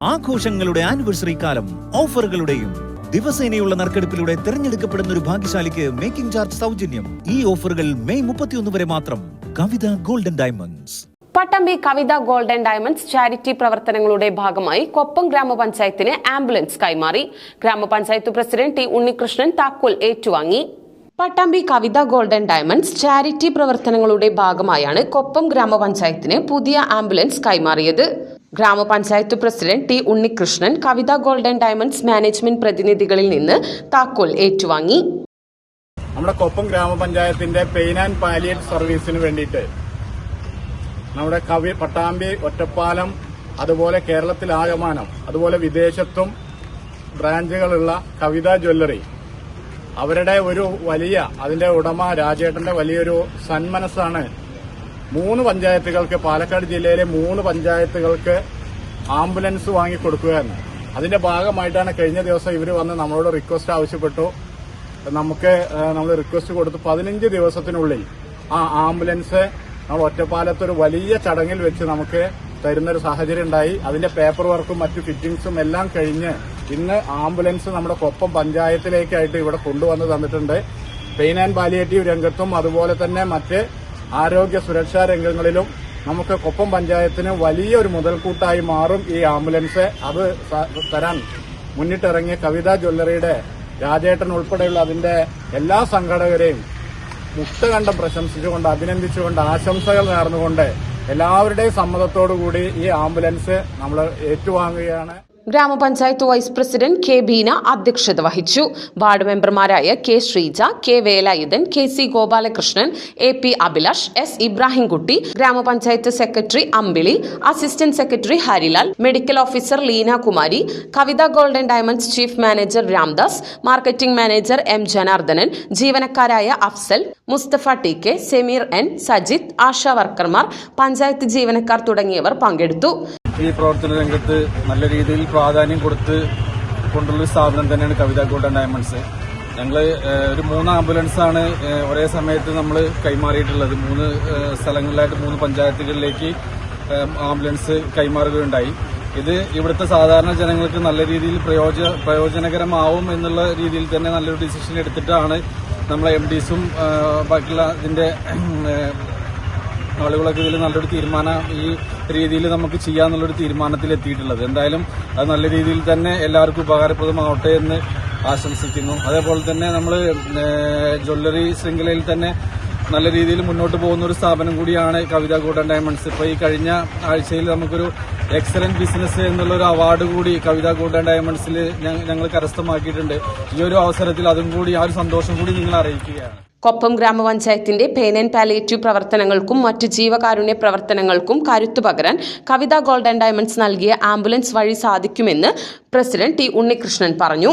ആഘോഷങ്ങളുടെ ആനിവേഴ്സറി കാലം ഓഫറുകളുടെയും ദിവസേനയുള്ള നറുക്കെടുപ്പിലൂടെ തിരഞ്ഞെടുക്കപ്പെടുന്ന ഒരു ഭാഗ്യശാലിക്ക് മേക്കിംഗ് ചാർജ് സൗജന്യം. ഈ ഓഫറുകൾ മെയ് മുപ്പത്തിയൊന്ന് വരെ മാത്രം. Kavitha golden diamonds Pattambi Kavitha golden diamonds charity പ്രവർത്തനങ്ങളുടെ ഭാഗമായി കൊപ്പം ഗ്രാമപഞ്ചായത്തിന് ആംബുലൻസ് കൈമാറി. ഗ്രാമപഞ്ചായത്ത് പ്രസിഡന്റ് ടി ഉണ്ണികൃഷ്ണൻ താക്കോൽ ഏറ്റുവാങ്ങി. Pattambi Kavitha golden diamonds charity പ്രവർത്തനങ്ങളുടെ ഭാഗമായാണ് കൊപ്പം ഗ്രാമപഞ്ചായത്തിന് പുതിയ ആംബുലൻസ് കൈമാറിയത്. ഗ്രാമപഞ്ചായത്ത് president T Unnikrishnan Kavitha golden diamonds management പ്രതിനിധികളിൽ നിന്ന് താക്കോൽ ഏറ്റുവാങ്ങി. നമ്മുടെ കൊപ്പം ഗ്രാമപഞ്ചായത്തിന്റെ പെയിൻ ആൻഡ് പാലിയറ്റ് സർവീസിന് വേണ്ടിയിട്ട് നമ്മുടെ കവി പട്ടാമ്പി ഒറ്റപ്പാലം അതുപോലെ കേരളത്തിലാകമാനം അതുപോലെ വിദേശത്തും ബ്രാഞ്ചുകളുള്ള കവിത ജ്വല്ലറി അവരുടെ ഒരു വലിയ അതിന്റെ ഉടമ രാജേട്ടന്റെ വലിയൊരു സന്മനസ്സാണ് മൂന്ന് പഞ്ചായത്തുകൾക്ക് പാലക്കാട് ജില്ലയിലെ മൂന്ന് പഞ്ചായത്തുകൾക്ക് ആംബുലൻസ് വാങ്ങി എന്ന് അതിന്റെ ഭാഗമായിട്ടാണ് കഴിഞ്ഞ ദിവസം ഇവർ വന്ന് നമ്മളോട് റിക്വസ്റ്റ് ആവശ്യപ്പെട്ടു. നമുക്ക് നമ്മൾ റിക്വസ്റ്റ് കൊടുത്ത് പതിനഞ്ച് ദിവസത്തിനുള്ളിൽ ആ ആംബുലൻസ് നമ്മൾ ഒറ്റപ്പാലത്ത് ഒരു വലിയ ചടങ്ങിൽ വെച്ച് നമുക്ക് തരുന്നൊരു സാഹചര്യം ഉണ്ടായി. അതിന്റെ പേപ്പർ വർക്കും മറ്റു ഫിറ്റിംഗ്സും എല്ലാം കഴിഞ്ഞ് ഇന്ന് ആംബുലൻസ് നമ്മുടെ കൊപ്പം പഞ്ചായത്തിലേക്കായിട്ട് ഇവിടെ കൊണ്ടുവന്ന് തന്നിട്ടുണ്ട്. പെയിൻ ആൻഡ് പാലിയേറ്റീവ് രംഗത്തും അതുപോലെ തന്നെ മറ്റ് ആരോഗ്യ സുരക്ഷാ രംഗങ്ങളിലും നമുക്ക് കൊപ്പം പഞ്ചായത്തിന് വലിയൊരു മുതൽക്കൂട്ടായി മാറും ഈ ആംബുലൻസ്. അത് തരാൻ മുന്നിട്ടിറങ്ങിയ കവിത ജ്വല്ലറിയുടെ രാജേട്ടൻ ഉൾപ്പെടെയുള്ള അതിന്റെ എല്ലാ സംഘടകരെയും മുക്തകണ്ഠം പ്രശംസിച്ചുകൊണ്ട് അഭിനന്ദിച്ചുകൊണ്ട് ആശംസകൾ നേർന്നുകൊണ്ട് എല്ലാവരുടെയും സമ്മതത്തോടുകൂടി ഈ ആംബുലൻസ് നമ്മൾ ഏറ്റുവാങ്ങുകയാണ്. ഗ്രാമപഞ്ചായത്ത് വൈസ് പ്രസിഡന്റ് കെ ബീന അധ്യക്ഷത വഹിച്ചു. വാർഡ് മെമ്പർമാരായ K Sreeja K Velayudhan K C Gopalakrishnan A P Abhilash S Ibrahimkutty ഗ്രാമപഞ്ചായത്ത് secretary Ambili assistant secretary Harilal medical officer Leena Kumari Kavitha golden diamonds chief manager Ramdas marketing manager M Janardhanan ജീവനക്കാരായ Afsal Musthafa T K Sameer N Sajith Asha വർക്കർമാർ panchayat ജീവനക്കാർ തുടങ്ങിയവർ പങ്കെടുത്തു. ഈ പ്രവർത്തന രംഗത്ത് നല്ല രീതിയിൽ പ്രാധാന്യം കൊടുത്ത് കൊണ്ടുള്ളൊരു സ്ഥാപനം തന്നെയാണ് കവിത ഗോൾഡൻ ഡയമണ്ട്സ്. ഞങ്ങൾ ഒരു മൂന്ന് ആംബുലൻസാണ് ഒരേ സമയത്ത് നമ്മൾ കൈമാറിയിട്ടുള്ളത്. മൂന്ന് സ്ഥലങ്ങളിലായിട്ട് മൂന്ന് പഞ്ചായത്തുകളിലേക്ക് ആംബുലൻസ് കൈമാറുകയുണ്ടായി. ഇത് ഇവിടുത്തെ സാധാരണ ജനങ്ങൾക്ക് നല്ല രീതിയിൽ പ്രയോജ പ്രയോജനകരമാവും എന്നുള്ള രീതിയിൽ തന്നെ നല്ലൊരു ഡിസിഷൻ എടുത്തിട്ടാണ് നമ്മളെ എം ഡിസും ബാക്കിയുള്ള ഇതിന്റെ ഏഹ്, ആളുകളൊക്കെ ഇതിൽ നല്ലൊരു തീരുമാനം ഈ രീതിയിൽ നമുക്ക് ചെയ്യാന്നുള്ളൊരു തീരുമാനത്തിൽ എത്തിയിട്ടുള്ളത് എന്തായാലും അത് നല്ല രീതിയിൽ തന്നെ എല്ലാവർക്കും ഉപകാരപ്രദമാവട്ടെ എന്ന് ആശംസിക്കുന്നു. അതേപോലെ തന്നെ നമ്മൾ ജ്വല്ലറി ശൃംഖലയിൽ തന്നെ നല്ല രീതിയിൽ മുന്നോട്ട് പോകുന്ന ഒരു സ്ഥാപനം കൂടിയാണ് കവിത ഗോൾഡൻ ഡയമണ്ട്സ്. ഇപ്പോൾ ഈ കഴിഞ്ഞ ആഴ്ചയിൽ നമുക്കൊരു എക്സലന്റ് ബിസിനസ് എന്നുള്ള ഒരു അവാർഡ് കൂടി കവിത ഗോൾഡൻ ഡയമണ്ട്സിൽ ഞങ്ങൾ കരസ്ഥമാക്കിയിട്ടുണ്ട്. ഈ ഒരു അവസരത്തിൽ അതും കൂടി ആ ഒരു സന്തോഷം കൂടി നിങ്ങൾ അറിയിക്കുകയാണ്. കൊപ്പം ഗ്രാമപഞ്ചായത്തിന്റെ ആൻഡ് പാലിയേറ്റീവ് പ്രവർത്തനങ്ങൾക്കും മറ്റ് ജീവകാരുണ്യ പ്രവർത്തനങ്ങൾക്കും കരുത്തു പകരാൻ കവിത ഗോൾഡൻ ഡയമണ്ട്സ് നൽകിയ ആംബുലൻസ് വഴി സാധിക്കുമെന്ന് പ്രസിഡന്റ് ടി ഉണ്ണികൃഷ്ണൻ പറഞ്ഞു.